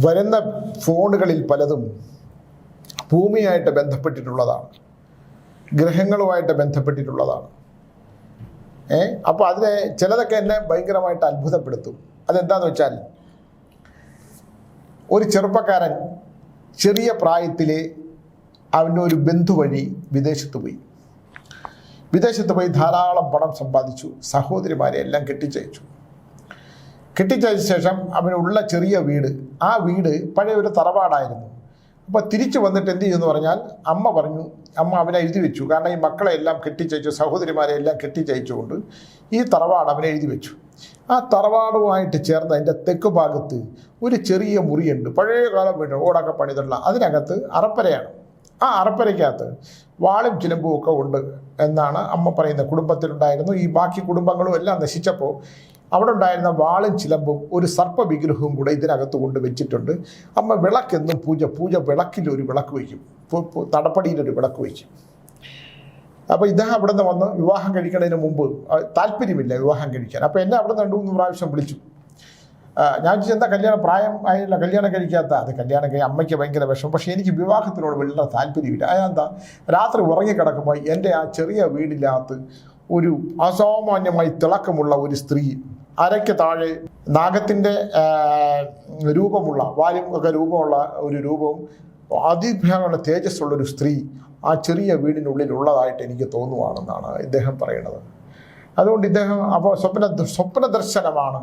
വരുന്ന ഫോണുകളിൽ പലതും ഭൂമിയായിട്ട് ബന്ധപ്പെട്ടിട്ടുള്ളതാണ്. ഗ്രഹങ്ങളുമായിട്ട് ബന്ധപ്പെട്ടിട്ടുള്ളതാണ്. ഏ? അപ്പോൾ അതിനെ ചിലതൊക്കെ എന്നെ ഭയങ്കരമായിട്ട് അത്ഭുതപ്പെടുത്തും. അതെന്താന്ന് വെച്ചാൽ ഒരു ചെറുപ്പക്കാരൻ ചെറിയ പ്രായത്തിൽ അവന്റെ ഒരു ബന്ധു വഴി വിദേശത്ത് പോയി. വിദേശത്ത് പോയി ധാരാളം പണം സമ്പാദിച്ചു. സഹോദരിമാരെ എല്ലാം കെട്ടിച്ചയച്ചു. കെട്ടിച്ചയച്ച ശേഷം അവനുള്ള ചെറിയ വീട്. ആ വീട് പഴയ ഒരു തറവാടായിരുന്നു. അപ്പോൾ തിരിച്ചു വന്നിട്ട് എന്ത് ചെയ്യുമെന്ന് പറഞ്ഞാൽ അമ്മ പറഞ്ഞു അമ്മ അവനെ എഴുതി വെച്ചു. കാരണം ഈ മക്കളെ എല്ലാം കെട്ടിച്ചയച്ചു സഹോദരിമാരെ എല്ലാം കെട്ടിച്ചയച്ചുകൊണ്ട് ഈ തറവാട് അവനെ എഴുതി വെച്ചു. ആ തറവാടുമായിട്ട് ചേർന്ന് അതിന്റെ തെക്ക് ഭാഗത്ത് ഒരു ചെറിയ മുറിയുണ്ട്. പഴയ കാലം വീട് ഓടൊക്കെ പണിതുള്ള. അതിനകത്ത് അറപ്പരയാണ്. ആ അറപ്പരയ്ക്കകത്ത് വാളും ചിലമ്പും ഒക്കെ ഉണ്ട് എന്നാണ് അമ്മ പറയുന്നത്. കുടുംബത്തിലുണ്ടായിരുന്നു. ഈ ബാക്കി കുടുംബങ്ങളും എല്ലാം നശിച്ചപ്പോൾ അവിടെ ഉണ്ടായിരുന്ന വാളും ചിലമ്പും ഒരു സർപ്പ വിഗ്രഹവും കൂടെ ഇതിനകത്ത് കൊണ്ട് വെച്ചിട്ടുണ്ട്. അമ്മ വിളക്കെന്നും പൂജ പൂജ വിളക്കിൽ ഒരു വിളക്ക് വയ്ക്കും. തടപ്പടിയിലൊരു വിളക്ക് വയ്ക്കും. അപ്പോൾ ഇദ്ദേഹം അവിടെ നിന്ന് വന്ന് വിവാഹം കഴിക്കുന്നതിന് മുമ്പ് താല്പര്യമില്ല വിവാഹം കഴിക്കാൻ. അപ്പോൾ എന്നെ അവിടെ നിന്ന് രണ്ട് മൂന്ന് പ്രാവശ്യം വിളിച്ചു. ഞാൻ എന്താ കല്യാണം? പ്രായം ആയില്ല കല്യാണം കഴിക്കാത്ത? അത് കല്യാണം കഴി അമ്മയ്ക്ക് ഭയങ്കര വിഷമം. പക്ഷേ എനിക്ക് വിവാഹത്തിനോട് വലിയ താല്പര്യമില്ല. അതെന്താ രാത്രി ഉറങ്ങിക്കിടക്കുമ്പോൾ എന്റെ ആ ചെറിയ വീടിനകത്ത് ഒരു അസാമാന്യമായി തിളക്കമുള്ള ഒരു സ്ത്രീ അരയ്ക്ക് താഴെ നാഗത്തിന്റെ രൂപമുള്ള വാലും ഒക്കെ രൂപമുള്ള ഒരു രൂപവും അതിഭ്യാനമുള്ള തേജസ്സുള്ളൊരു സ്ത്രീ ആ ചെറിയ വീടിനുള്ളിൽ ഉള്ളതായിട്ട് എനിക്ക് തോന്നുവാണെന്നാണ് ഇദ്ദേഹം പറയുന്നത്. അതുകൊണ്ട് ഇദ്ദേഹം അപ്പോൾ സ്വപ്ന സ്വപ്ന ദർശനമാണ്.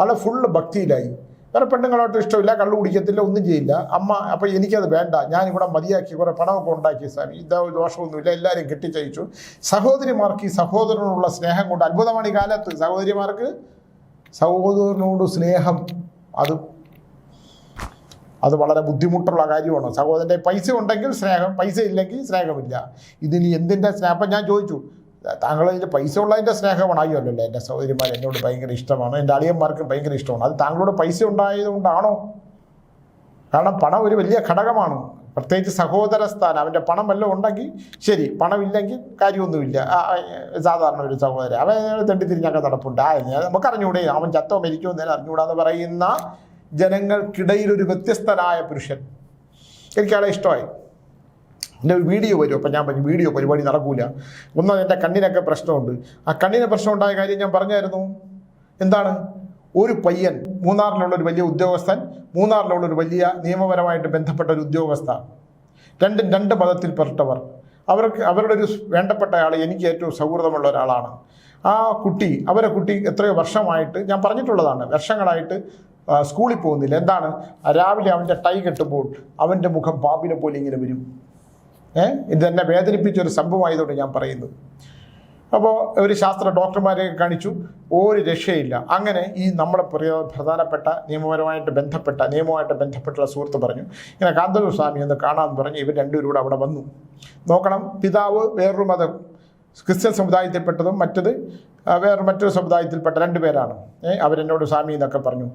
അല്ല ഫുള്ള് ഭക്തിയിലായി. വേറെ പെണ്ണുങ്ങളോട്ട് ഇഷ്ടമില്ല കള്ളു കുടിക്കത്തില്ല ഒന്നും ചെയ്യില്ല. അമ്മ അപ്പോൾ എനിക്കത് വേണ്ട. ഞാൻ ഞാനിവിടെ മതിയാക്കി കുറേ പണമൊക്കെ ഉണ്ടാക്കി സ്വാമി ഇതാ ദോഷമൊന്നുമില്ല എല്ലാവരും കെട്ടിച്ചയച്ചു. സഹോദരിമാർക്ക് ഈ സഹോദരനോടുള്ള സ്നേഹം കൊണ്ട് അത്ഭുതമാണ് ഈ കാലത്ത് സഹോദരിമാർക്ക്. സഹോദരനോട് സ്നേഹം അത് അത് വളരെ ബുദ്ധിമുട്ടുള്ള കാര്യമാണ്. സഹോദരന്റെ പൈസ ഉണ്ടെങ്കിൽ സ്നേഹം പൈസ ഇല്ലെങ്കിൽ സ്നേഹമില്ല. ഇതിന് എന്തിന്റെ സ്നേഹം ഞാൻ ചോദിച്ചു താങ്കൾ ഇതിന്റെ പൈസ ഉള്ളതിന്റെ സ്നേഹമാണ്. അയ്യോ അല്ലല്ലോ എന്റെ സഹോദരിമാർ എന്നോട് ഭയങ്കര ഇഷ്ടമാണ്. എന്റെ അളിയന്മാർക്ക് ഭയങ്കര ഇഷ്ടമാണ്. അത് താങ്കളോട് പൈസ ഉണ്ടായതുകൊണ്ടാണോ? കാരണം പണം ഒരു വലിയ ഘടകമാണ്. പ്രത്യേകിച്ച് സഹോദര സ്ഥാനം അവന്റെ പണം വല്ലതും ഉണ്ടെങ്കിൽ ശരി പണമില്ലെങ്കിൽ കാര്യമൊന്നുമില്ല. സാധാരണ ഒരു സഹോദരൻ. അവൻ തെണ്ടി തിരിഞ്ഞൊക്കെ നടപ്പുണ്ട്. ആ നമുക്ക് അറിഞ്ഞൂടെ അവൻ ചത്തോ മരിക്കോ എന്നേലും അറിഞ്ഞൂടാന്ന് പറയുന്ന ജനങ്ങൾക്കിടയിൽ ഒരു വ്യത്യസ്തനായ പുരുഷൻ. എനിക്കയാളെ ഇഷ്ടമായി. എന്റെ വീഡിയോ വരും. അപ്പം ഞാൻ പറഞ്ഞു വീഡിയോ പരിപാടി നടക്കൂല. ഒന്നാമത് എന്റെ കണ്ണിനൊക്കെ പ്രശ്നമുണ്ട്. ആ കണ്ണിന് പ്രശ്നമുണ്ടായ കാര്യം ഞാൻ പറഞ്ഞായിരുന്നു. എന്താണ്? ഒരു പയ്യൻ മൂന്നാറിലുള്ള ഒരു വലിയ ഉദ്യോഗസ്ഥൻ മൂന്നാറിലുള്ള ഒരു വലിയ നിയമപരമായിട്ട് ബന്ധപ്പെട്ട ഒരു ഉദ്യോഗസ്ഥ. രണ്ടും രണ്ട് മതത്തിൽപ്പെട്ടവർ അവർക്ക് അവരുടെ ഒരു വേണ്ടപ്പെട്ട ആൾ എനിക്ക് ഏറ്റവും സൗഹൃദമുള്ള ഒരാളാണ്. ആ കുട്ടി അവരെ കുട്ടി എത്രയോ വർഷമായിട്ട് ഞാൻ പറഞ്ഞിട്ടുള്ളതാണ്. വർഷങ്ങളായിട്ട് സ്കൂളിൽ പോകുന്നില്ല. എന്താണ്? രാവിലെ അവന്റെ ടൈ കെട്ടുമ്പോൾ അവന്റെ മുഖം പാമ്പിനെ പോലെ ഇങ്ങനെ വരും. ഏഹ് ഇത് എന്നെ വേദനിപ്പിച്ച ഒരു സംഭവമായതുകൊണ്ട് ഞാൻ പറയുന്നത് അപ്പോൾ ഒരു ശാസ്ത്ര ഡോക്ടർമാരെ കാണിച്ചു ഒരു രക്ഷയില്ല. അങ്ങനെ ഈ നമ്മുടെ പ്രധാനപ്പെട്ട നിയമപരമായിട്ട് ബന്ധപ്പെട്ട നിയമവുമായിട്ട് ബന്ധപ്പെട്ടുള്ള സുഹൃത്ത് പറഞ്ഞു ഇങ്ങനെ കാന്തലൂർ സ്വാമി എന്ന് കാണാമെന്ന് പറഞ്ഞ് ഇവർ രണ്ടുപേരും കൂടെ അവിടെ വന്നു. നോക്കണം പിതാവ് വേറൊരു മതം ക്രിസ്ത്യൻ സമുദായത്തിൽപ്പെട്ടതും മറ്റത് വേറെ മറ്റൊരു സമുദായത്തിൽപ്പെട്ട രണ്ടു പേരാണ്. അവരെന്നോട് സ്വാമി എന്നൊക്കെ പറഞ്ഞു.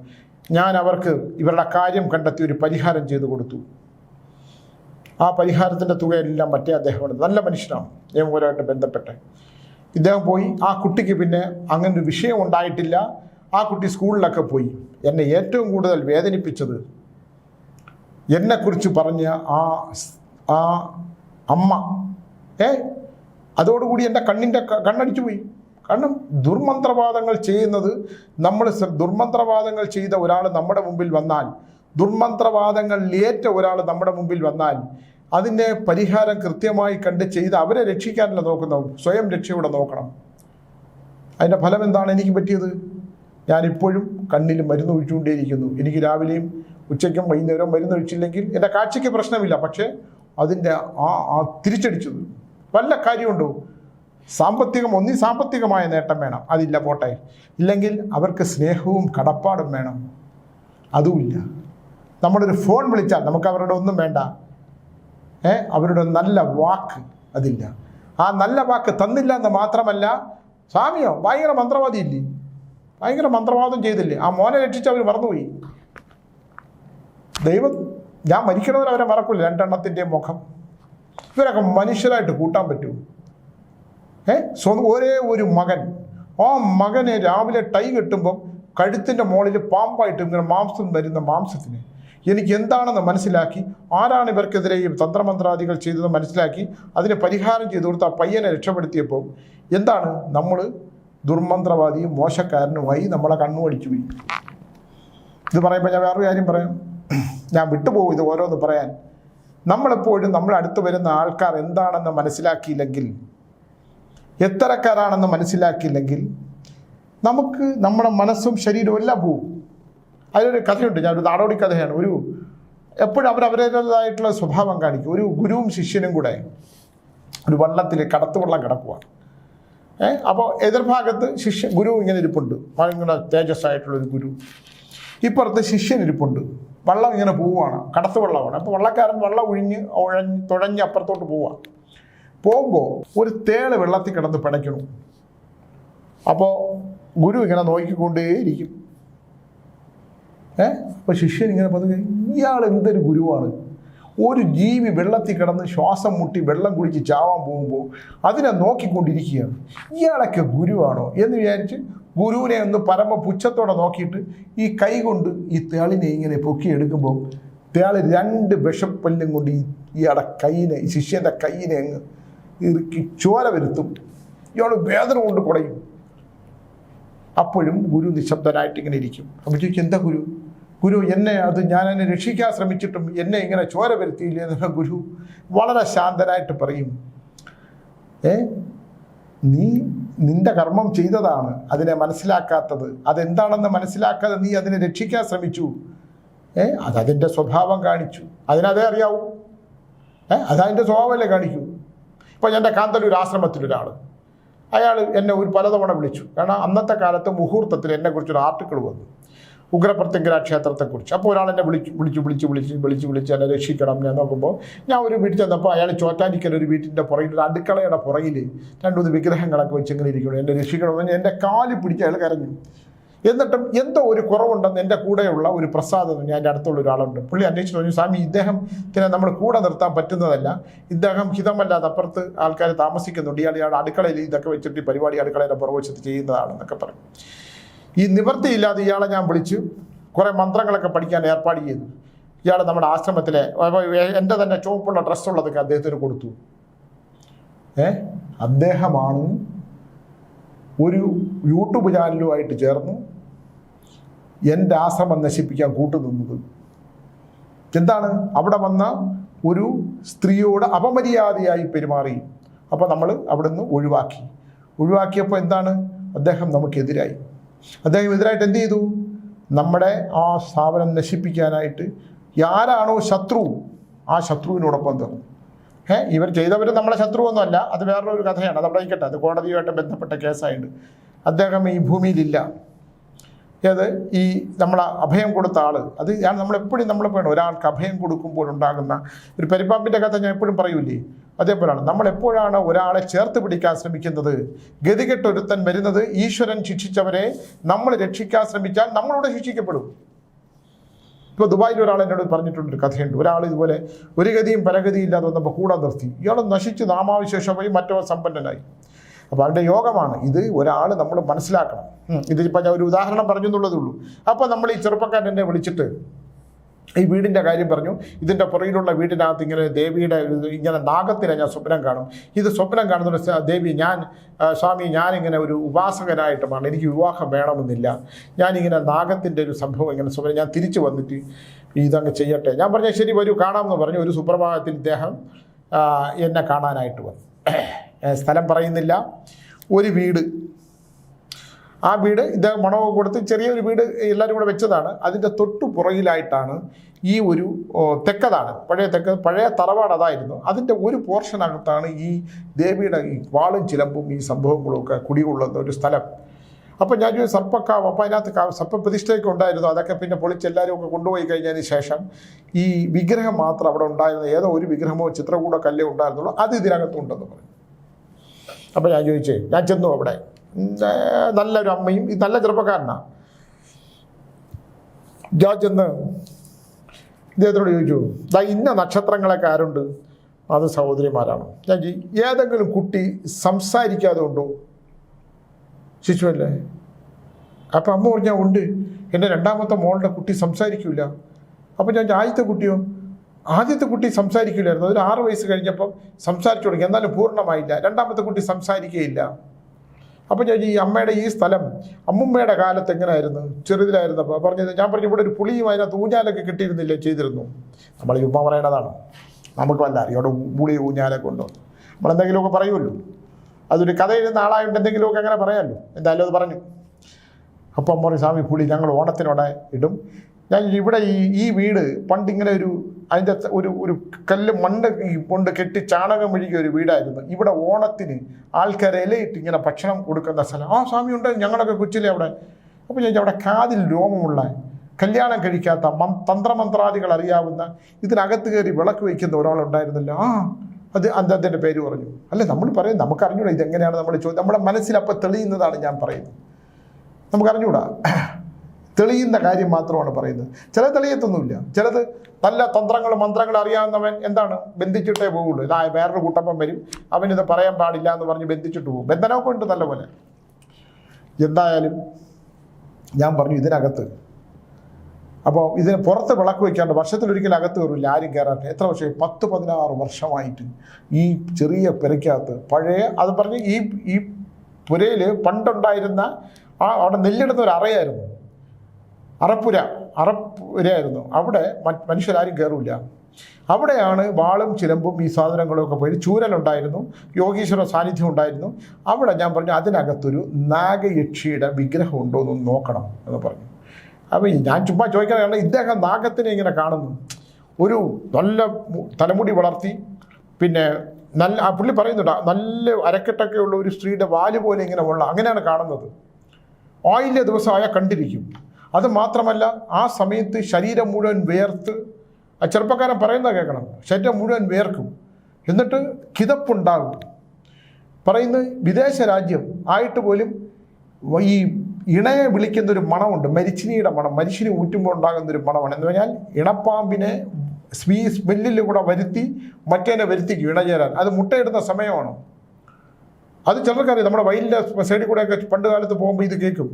ഞാൻ അവർക്ക് ഇവരുടെ കാര്യം കണ്ടെത്തി ഒരു പരിഹാരം ചെയ്തു കൊടുത്തു. ആ പരിഹാരത്തിന്റെ തുകയെല്ലാം മറ്റേ അദ്ദേഹമാണ് നല്ല മനുഷ്യനാണ് നിയമപരമായിട്ട് ബന്ധപ്പെട്ട്. ഇദ്ദേഹം പോയി. ആ കുട്ടിക്ക് പിന്നെ അങ്ങനെ ഒരു വിഷയം ഉണ്ടായിട്ടില്ല. ആ കുട്ടി സ്കൂളിലൊക്കെ പോയി. എന്നെ ഏറ്റവും കൂടുതൽ വേദനിപ്പിച്ചത് എന്നെക്കുറിച്ച് പറഞ്ഞ ആ ആ അമ്മ. ഏ? അതോടുകൂടി എന്റെ കണ്ണിന്റെ കണ്ണടിച്ചു പോയി. കാരണം ദുർമന്ത്രവാദങ്ങൾ ചെയ്യുന്നത് നമ്മൾ ദുർമന്ത്രവാദങ്ങൾ ചെയ്ത ഒരാൾ നമ്മുടെ മുമ്പിൽ വന്നാൽ ദുർമന്ത്രവാദങ്ങളിലേറ്റ ഒരാൾ നമ്മുടെ മുമ്പിൽ വന്നാൽ അതിന്റെ പരിഹാരം കൃത്യമായി കണ്ട് ചെയ്ത് അവരെ രക്ഷിക്കാനല്ല നോക്കുന്ന സ്വയം രക്ഷയോടെ നോക്കണം. അതിന്റെ ഫലം എന്താണ് എനിക്ക് പറ്റിയത്? ഞാനിപ്പോഴും കണ്ണിൽ മരുന്ന് ഒഴിച്ചുകൊണ്ടേയിരിക്കുന്നു. എനിക്ക് രാവിലെയും ഉച്ചയ്ക്കും വൈകുന്നേരവും മരുന്ന് ഒഴിച്ചില്ലെങ്കിൽ എന്റെ കാഴ്ചയ്ക്ക് പ്രശ്നമില്ല. പക്ഷേ അതിന്റെ ആ ആ തിരിച്ചടിച്ചത് വല്ല കാര്യമുണ്ടോ? സാമ്പത്തികം ഒന്നി സാമ്പത്തികമായ നേട്ടം വേണം. അതില്ല പോട്ടെ. ഇല്ലെങ്കിൽ അവർക്ക് സ്നേഹവും കടപ്പാടും വേണം. അതുമില്ല. നമ്മളൊരു ഫോൺ വിളിച്ചാൽ നമുക്ക് അവരുടെ ഒന്നും വേണ്ട. അവരുടെ നല്ല വാക്ക് അതില്ല. ആ നല്ല വാക്ക് തന്നില്ല എന്ന് മാത്രമല്ല സ്വാമിയോ ഭയങ്കര മന്ത്രവാദി ഇല്ലേ ഭയങ്കര മന്ത്രവാദം ചെയ്തില്ലേ? ആ മോനെ രക്ഷിച്ച് അവർ മറന്നുപോയി. ദൈവം ഞാൻ മരിക്കണവർ അവരെ മറക്കില്ല രണ്ടെണ്ണത്തിന്റെ മുഖം. ഇവരൊക്കെ മനുഷ്യരായിട്ട് കൂട്ടാൻ പറ്റുമോ? ഏ? സ്വന്തം ഒരേ ഒരു മകൻ. ആ മകനെ രാവിലെ ടൈ കെട്ടുമ്പം കഴുത്തിന്റെ മുകളിൽ പാമ്പായിട്ട് ഇങ്ങനെ മാംസം വരുന്ന മാംസത്തിന് എനിക്ക് എന്താണെന്ന് മനസ്സിലാക്കി ആരാണ് ഇവർക്കെതിരെ ഈ തന്ത്രമന്ത്രാദികൾ ചെയ്തതെന്ന് മനസ്സിലാക്കി അതിന് പരിഹാരം ചെയ്തു കൊടുത്ത് ആ പയ്യനെ രക്ഷപ്പെടുത്തിയപ്പോൾ എന്താണ്? നമ്മൾ ദുർമന്ത്രവാദിയും മോശക്കാരനുമായി നമ്മളെ കണ്ണുമടിച്ചു പോയി ഇത് പറയുമ്പോൾ ഞാൻ വേറൊരു കാര്യം പറയാം. ഞാൻ വിട്ടുപോകും ഇത് ഓരോന്ന് പറയാൻ. നമ്മളെപ്പോഴും നമ്മൾ അടുത്ത് വരുന്ന ആൾക്കാർ എന്താണെന്ന് മനസ്സിലാക്കിയില്ലെങ്കിൽ എത്തരക്കാരാണെന്ന് മനസ്സിലാക്കിയില്ലെങ്കിൽ നമുക്ക് നമ്മുടെ മനസ്സും ശരീരവും എല്ലാം പോവും അതിലൊരു കഥയുണ്ട്. ഞാൻ ഒരു നാടോടി കഥയാണ്. ഒരു എപ്പോഴും അവർ അവരുടേതായിട്ടുള്ള സ്വഭാവം കാണിക്കും. ഒരു ഗുരുവും ശിഷ്യനും കൂടെ ഒരു വള്ളത്തിൽ കടത്തുവള്ളം കിടക്കുവാണ്. ഏ? അപ്പോൾ എതിർഭാഗത്ത് ശിഷ്യ ഗുരു ഇങ്ങനെ ഇരിപ്പുണ്ട്. ഭയങ്കര തേജസ്സായിട്ടുള്ളൊരു ഗുരു. ഇപ്പുറത്ത് ശിഷ്യൻ ഇരിപ്പുണ്ട്. വള്ളം ഇങ്ങനെ പോവുകയാണ് കടത്ത് വെള്ളമാണ് അപ്പോൾ വള്ളക്കാരൻ വള്ളം ഒഴിഞ്ഞ് ഉഴഞ്ഞ് തുഴഞ്ഞ് അപ്പുറത്തോട്ട് പോവുക പോകുമ്പോൾ ഒരു തേൾ വെള്ളത്തിൽ കിടന്ന് പിടയ്ക്കണു അപ്പോൾ ഗുരു ഇങ്ങനെ നോക്കിക്കൊണ്ടേയിരിക്കും. ഏ? അപ്പോൾ ശിഷ്യൻ ഇങ്ങനെ പറഞ്ഞു ഇയാൾ എന്തൊരു ഗുരുവാണ്? ഒരു ജീവി വെള്ളത്തിൽ കിടന്ന് ശ്വാസം മുട്ടി വെള്ളം കുടിച്ച് ചാവാൻ പോകുമ്പോൾ അതിനെ നോക്കിക്കൊണ്ടിരിക്കുകയാണ്. ഇയാളൊക്കെ ഗുരുവാണോ? എന്ന് വിചാരിച്ച് ഗുരുവിനെ ഒന്ന് പരമ പുച്ഛത്തോടെ നോക്കിയിട്ട് ഈ കൈ കൊണ്ട് ഈ തേളിനെ ഇങ്ങനെ പൊക്കിയെടുക്കുമ്പോൾ തേൾ രണ്ട് വിഷപ്പല്ലും കൊണ്ട് ഈ ഇയാളുടെ കൈയിനെ ശിഷ്യന്റെ കൈയിനെ അങ്ങ് ഇറുക്കി ചോര വരുത്തും. ഇയാൾ വേദന കൊണ്ട് കുടയും. അപ്പോഴും ഗുരു നിശബ്ദനായിട്ട് ഇങ്ങനെ ഇരിക്കും. അപ്പോൾ ചോദിക്കും എന്താ ഗുരു? ഗുരു എന്നെ അത് ഞാൻ എന്നെ രക്ഷിക്കാൻ ശ്രമിച്ചിട്ടും എന്നെ ഇങ്ങനെ ചോര വരുത്തിയില്ലേ എന്നുള്ള ഗുരു വളരെ ശാന്തനായിട്ട് പറയും. ഏ? നീ നിന്റെ കർമ്മം ചെയ്തതാണ് അതിനെ മനസ്സിലാക്കാത്തത്. അതെന്താണെന്ന് മനസ്സിലാക്കാതെ നീ അതിനെ രക്ഷിക്കാൻ ശ്രമിച്ചു. ഏ? അതതിന്റെ സ്വഭാവം കാണിച്ചു. അതിനതേ അറിയാവൂ. ഏ? അതതിന്റെ സ്വഭാവമല്ലേ കാണിക്കൂ? ഇപ്പം എന്റെ കാന്തലൂർ ആശ്രമത്തിലൊരാൾ അയാൾ എന്നെ ഒരു പലതവണ വിളിച്ചു. കാരണം അന്നത്തെ കാലത്ത് മുഹൂർത്തത്തിൽ എന്നെക്കുറിച്ചൊരു ആർട്ടിക്കിൾ വന്നു. ഉഗ്രപ്രത്യങ്കര ക്ഷേത്രത്തെക്കുറിച്ച് അപ്പോൾ ഒരാൾ എന്നെ വിളിച്ച് വിളിച്ചു വിളിച്ച് വിളിച്ച് വിളിച്ച് വിളിച്ച് എന്നെ രക്ഷിക്കണം ഞാൻ നോക്കുമ്പോൾ ഞാൻ ഒരു വീട്ടിൽ ചെന്നപ്പോൾ അയാൾ ചോറ്റാനിക്കൽ ഒരു വീട്ടിന്റെ പുറകിൽ ഒരു അടുക്കളയുടെ പുറകിൽ രണ്ടുമൂന്ന് വിഗ്രഹങ്ങളൊക്കെ വെച്ച് ഇങ്ങനെ ഇരിക്കണം എന്നെ രക്ഷിക്കണമെന്ന് എന്റെ കാൽ പിടിച്ച് അയാൾ കരഞ്ഞു. എന്നിട്ടും എന്തോ ഒരു കുറവുണ്ടെന്ന് എന്റെ കൂടെയുള്ള ഒരു പ്രസാദം ഞാൻ എന്റെ അടുത്തുള്ള ഒരാളുണ്ട്. പുള്ളി അന്വേഷിച്ചു പറഞ്ഞു സ്വാമി ഇദ്ദേഹത്തിനെ നമ്മൾ കൂടെ നിർത്താൻ പറ്റുന്നതല്ല. ഇദ്ദേഹം ഹിതമല്ലാതെ അപ്പുറത്ത് ആൾക്കാർ താമസിക്കുന്നുണ്ട്. ഇയാൾ ഇയാൾ അടുക്കളയിൽ ഇതൊക്കെ വെച്ചിട്ട് പരിപാടി അടുക്കളയുടെ പുറവശത്ത് ചെയ്യുന്നതാണെന്നൊക്കെ പറഞ്ഞു. ഈ നിവൃത്തിയില്ലാതെ ഇയാളെ ഞാൻ വിളിച്ചു. കുറേ മന്ത്രങ്ങളൊക്കെ പഠിക്കാൻ ഏർപ്പാട് ചെയ്തു. ഇയാൾ നമ്മുടെ ആശ്രമത്തിലെ എന്റെ തന്നെ ചുവപ്പുള്ള ഡ്രസ്സുള്ളതൊക്കെ അദ്ദേഹത്തിന് കൊടുത്തു. ഏ? അദ്ദേഹമാണ് ഒരു യൂട്യൂബ് ചാനലുമായിട്ട് ചേർന്ന് എന്റെ ആശ്രമം നശിപ്പിക്കാൻ കൂട്ടുനിന്നത്. എന്താണ്? അവിടെ വന്ന ഒരു സ്ത്രീയോട് അപമര്യാദയായി പെരുമാറി. അപ്പോൾ നമ്മൾ അവിടുന്ന് ഒഴിവാക്കി. ഒഴിവാക്കിയപ്പോൾ എന്താണ്? അദ്ദേഹം നമുക്കെതിരായി. അദ്ദേഹം എതിരായിട്ട് എന്ത് ചെയ്തു? നമ്മുടെ ആ സ്ഥാപനം നശിപ്പിക്കാനായിട്ട് ആരാണോ ശത്രു ആ ശത്രുവിനോടൊപ്പം തീർന്നു. ഏ ഇവർ ചെയ്തവർ നമ്മളെ ശത്രുവൊന്നുമല്ല അത് വേറൊരു കഥയാണ് അത് അവിടെ അത് കോടതിയുമായിട്ട് ബന്ധപ്പെട്ട കേസായിട്ട് അദ്ദേഹം ഈ ഭൂമിയിലില്ല. ഏത്? ഈ നമ്മളെ അഭയം കൊടുത്ത ആൾ അത് ഞാൻ നമ്മളെപ്പോഴും നമ്മൾ വേണം ഒരാൾക്ക് അഭയം കൊടുക്കുമ്പോൾ ഉണ്ടാകുന്ന ഒരു പെരുമ്പാമ്പിന്റെ കഥ ഞാൻ എപ്പോഴും പറയൂലേ അതേപോലെയാണ് നമ്മൾ എപ്പോഴാണ് ഒരാളെ ചേർത്ത് പിടിക്കാൻ ശ്രമിക്കുന്നത്? ഗതികെട്ടൊരുത്തൻ വരുന്നത് ഈശ്വരൻ ശിക്ഷിച്ചവരെ നമ്മൾ രക്ഷിക്കാൻ ശ്രമിച്ചാൽ നമ്മളോട് ശിക്ഷിക്കപ്പെടും. ഇപ്പോൾ ദുബായിൽ ഒരാൾ എന്നോട് പറഞ്ഞിട്ടുണ്ട് കഥയുണ്ട്. ഒരാൾ ഇതുപോലെ ഒരു ഗതിയും പരഗതിയും ഇല്ലാതെ വന്നപ്പോൾ കൂടെ നിർത്തി. ഇയാൾ നശിച്ച് നാമാവിശേഷമായി മറ്റോ സമ്പന്നനായി. അപ്പോൾ അവരുടെ യോഗമാണ്. ഇത് ഒരാൾ നമ്മൾ മനസ്സിലാക്കണം. ഇതിപ്പോൾ ഞാൻ ഒരു ഉദാഹരണം പറഞ്ഞു എന്നുള്ളതേ ഉള്ളൂ. അപ്പോൾ നമ്മൾ ഈ ചെറുപ്പക്കാരൻ എന്നെ വിളിച്ചിട്ട് ഈ വീടിന്റെ കാര്യം പറഞ്ഞു. ഇതിന്റെ പുറകിലുള്ള വീടിനകത്ത് ഇങ്ങനെ ദേവിയുടെ ഇങ്ങനെ നാഗത്തിനെ ഞാൻ സ്വപ്നം കാണും. ഇത് സ്വപ്നം കാണുന്ന ദേവി ഞാൻ സ്വാമി ഞാനിങ്ങനെ ഒരു ഉപാസകനായിട്ടുമാണ്. എനിക്ക് വിവാഹം വേണമെന്നില്ല. ഞാനിങ്ങനെ നാഗത്തിന്റെ ഒരു സംഭവം ഇങ്ങനെ സ്വപ്നം ഞാൻ തിരിച്ചു വന്നിട്ട് ഇതങ്ങ് ചെയ്യട്ടെ. ഞാൻ പറഞ്ഞു ശരി വരൂ കാണാമെന്ന് പറഞ്ഞു. ഒരു സുപ്രഭാതത്തിൽ ഇദ്ദേഹം എന്നെ കാണാനായിട്ട് വന്നു. സ്ഥലം പറയുന്നില്ല. ഒരു വീട് ആ വീട് ഇദ്ദേഹം മണമൊക്കെ കൊടുത്ത് ചെറിയൊരു വീട് എല്ലാവരും കൂടെ വെച്ചതാണ്. അതിന്റെ തൊട്ടു പുറകിലായിട്ടാണ് ഈ ഒരു തെക്കതാണ്. പഴയ തെക്ക് പഴയ തറവാട് അതായിരുന്നു. അതിന്റെ ഒരു പോർഷനകത്താണ് ഈ ദേവിയുടെ ഈ വാളും ചിലമ്പും ഈ സംഭവങ്ങളും ഒക്കെ കുടികൊള്ളുന്ന ഒരു സ്ഥലം. അപ്പം ഞാൻ ഒരു സർപ്പക്കാവ് അപ്പം അതിനകത്ത് സർപ്പപ്രതിഷ്ഠയൊക്കെ ഉണ്ടായിരുന്നു. അതൊക്കെ പിന്നെ പൊളിച്ച് എല്ലാവരും ഒക്കെ കൊണ്ടുപോയി കഴിഞ്ഞതിന് ശേഷം ഈ വിഗ്രഹം മാത്രം അവിടെ ഉണ്ടായിരുന്ന ഏതോ ഒരു വിഗ്രഹമോ ചിത്രകൂടോ കല്ലേ ഉണ്ടായിരുന്നുള്ളൂ. അത് ഇതിനകത്തുണ്ടെന്ന് പറഞ്ഞു. അപ്പം ഞാൻ ചോദിച്ചേ ഞാൻ ചെന്നു അവിടെ. നല്ലൊരു അമ്മയും നല്ല ചെറുപ്പക്കാരനാണ് ഞാൻ ചെന്ന് ഇദ്ദേഹത്തോട് ചോദിച്ചു ദാ ഇന്ന നക്ഷത്രങ്ങളൊക്കെ ആരുണ്ട്? അത് സഹോദരിമാരാണ്. ഞാൻ ഏതെങ്കിലും കുട്ടി സംസാരിക്കാതെ ഉണ്ടോ? ശിശുവല്ലേ അപ്പം അമ്മ പറഞ്ഞാൽ ഉണ്ട്. എന്റെ രണ്ടാമത്തെ മോളുടെ കുട്ടി സംസാരിക്കില്ല അപ്പം ഞാൻ ആദ്യത്തെ കുട്ടിയോ? ആദ്യത്തെ കുട്ടി സംസാരിക്കില്ലായിരുന്നു ഒരു ആറ് വയസ്സ് കഴിഞ്ഞപ്പം സംസാരിച്ചു തുടങ്ങി. എന്നാലും പൂർണമായില്ല. രണ്ടാമത്തെ കുട്ടി സംസാരിക്കുകയില്ല അപ്പോൾ ഞാൻ ഈ അമ്മയുടെ ഈ സ്ഥലം അമ്മുമ്മയുടെ കാലത്ത് എങ്ങനെയായിരുന്നു ചെറുതിലായിരുന്നപ്പോൾ പറഞ്ഞത് ഞാൻ പറഞ്ഞു ഇവിടെ ഒരു പുളിയും അതിനകത്ത് ഊഞ്ഞാലൊക്കെ കിട്ടിയിരുന്നില്ലേ ചെയ്തിരുന്നു? നമ്മൾ ഈ ഉമ്മ പറയണതാണ്. നമുക്ക് വല്ല അറിയാം? അവിടെ പുളി ഊഞ്ഞാലൊക്കെ ഉണ്ടോ? നമ്മളെന്തെങ്കിലുമൊക്കെ പറയുമല്ലോ. അതൊരു കഥ എഴുതുന്ന ആളായിട്ട് എന്തെങ്കിലുമൊക്കെ അങ്ങനെ പറയാമല്ലോ. എന്തായാലും അത് പറഞ്ഞു. അപ്പം പറഞ്ഞു സ്വാമി പുളി ഞങ്ങൾ ഓണത്തിനോടെ ഇടും. ഞാൻ ഇവിടെ ഈ ഈ വീട് പണ്ടിങ്ങനെ ഒരു അതിന്റെ ഒരു ഒരു കല്ല് മണ്ണ് കൊണ്ട് കെട്ടി ചാണകം മെഴുകിയ ഒരു വീടായിരുന്നു. ഇവിടെ ഓണത്തിന് ആൾക്കാരെ ഇലയിട്ട് ഇങ്ങനെ ഭക്ഷണം കൊടുക്കുന്ന സ്ഥലം. ആ സ്വാമി ഉണ്ട് ഞങ്ങളൊക്കെ കൊച്ചിലെ അവിടെ. അപ്പോൾ ഞാൻ അവിടെ കാതിൽ രോമമുള്ള കല്യാണം കഴിക്കാത്ത മന് തന്ത്രമന്ത്രാദികൾ അറിയാവുന്ന ഇതിനകത്ത് കയറി വിളക്ക് വയ്ക്കുന്ന ഒരാളുണ്ടായിരുന്നല്ലോ. ആ അത് അദ്ദേഹത്തിന്റെ പേര് പറഞ്ഞു. അല്ലേ നമ്മൾ പറയും നമുക്ക് അറിഞ്ഞൂടാ ഇതെങ്ങനെയാണ് നമ്മൾ ചോദിച്ചത് നമ്മുടെ മനസ്സിൽ അപ്പം തെളിയുന്നതാണ് ഞാൻ പറയുന്നത്. നമുക്ക് അറിഞ്ഞൂടാ തെളിയുന്ന കാര്യം മാത്രമാണ് പറയുന്നത്. ചില തെളിയത്തൊന്നുമില്ല. ചിലത് നല്ല തന്ത്രങ്ങൾ മന്ത്രങ്ങൾ അറിയാവുന്നവൻ എന്താണ്? ബന്ധിച്ചിട്ടേ പോകുള്ളൂ ഇതാ വേറൊരു കൂട്ടപ്പം വരും. അവനിത് പറയാൻ പാടില്ല എന്ന് പറഞ്ഞ് ബന്ധിച്ചിട്ട് പോകും. ബന്ധനമൊക്കെ ഉണ്ട് നല്ലപോലെ. എന്തായാലും ഞാൻ പറഞ്ഞു ഇതിനകത്ത്. അപ്പോൾ ഇതിന് പുറത്ത് വിളക്ക് വയ്ക്കാണ്ട് വർഷത്തിലൊരിക്കലും അകത്ത് കയറില്ല. ആരും കയറാറില്ല. എത്ര വർഷം പത്ത് പതിനാറ് വർഷമായിട്ട് ഈ ചെറിയ പുരയ്ക്കകത്ത് പഴയ അത് പറഞ്ഞ് ഈ ഈ പുരയിൽ പണ്ടുണ്ടായിരുന്ന ആ അവിടെ നെല്ലെടുത്ത ഒരു അറയായിരുന്നു. അറപ്പുര അറപ്പുരയായിരുന്നു. അവിടെ മനുഷ്യരാരും കയറില്ല അവിടെയാണ് വാളും ചിലമ്പും ഈ സാധനങ്ങളും ഒക്കെ പോയി ചൂരലുണ്ടായിരുന്നു യോഗീശ്വര സാന്നിധ്യം ഉണ്ടായിരുന്നു. അവിടെ ഞാൻ പറഞ്ഞു അതിനകത്തൊരു നാഗയക്ഷിയുടെ വിഗ്രഹം ഉണ്ടോ എന്ന് നോക്കണം എന്ന് പറഞ്ഞു. അപ്പോൾ ഞാൻ ചുമ്മാ ചോദിക്കാൻ കാരണം ഇദ്ദേഹം നാഗത്തിനെ ഇങ്ങനെ കാണുന്നു. ഒരു നല്ല തലമുടി വളർത്തി പിന്നെ നല്ല ആ പുള്ളി പറയുന്നുണ്ട് നല്ല അരക്കെട്ടൊക്കെ ഉള്ള ഒരു സ്ത്രീയുടെ വാൽ പോലെ ഇങ്ങനെ ഉള്ള അങ്ങനെയാണ് കാണുന്നത്. ആയില്യ ദിവസമായ കണ്ടിരിക്കും. അത് മാത്രമല്ല ആ സമയത്ത് ശരീരം മുഴുവൻ വേർത്ത് ആ ചെറുപ്പക്കാരൻ പറയുന്നത് കേൾക്കണം ശരീരം മുഴുവൻ വേർക്കും എന്നിട്ട് കിതപ്പുണ്ടാകും. പറയുന്ന വിദേശ രാജ്യം ആയിട്ട് പോലും ഈ ഇണയെ വിളിക്കുന്ന ഒരു മണമുണ്ട് മരിച്ചിനിയുടെ മണം മരിച്ചിനി ഊറ്റുമ്പോൾ ഉണ്ടാകുന്ന ഒരു മണമാണ്. എന്ന് പറഞ്ഞാൽ ഇണപ്പാമ്പിനെ സ്വീ സ്മെല്ലിൽ കൂടെ വരുത്തി മറ്റേനെ വരുത്തിക്കും ഇണചേരാൻ. അത് മുട്ടയിടുന്ന സമയമാണ്? അത് ചിലർക്കറിയാം നമ്മുടെ വയലിന്റെ സൈഡിൽ കൂടെയൊക്കെ പണ്ട് കാലത്ത് പോകുമ്പോൾ ഇത് കേൾക്കും.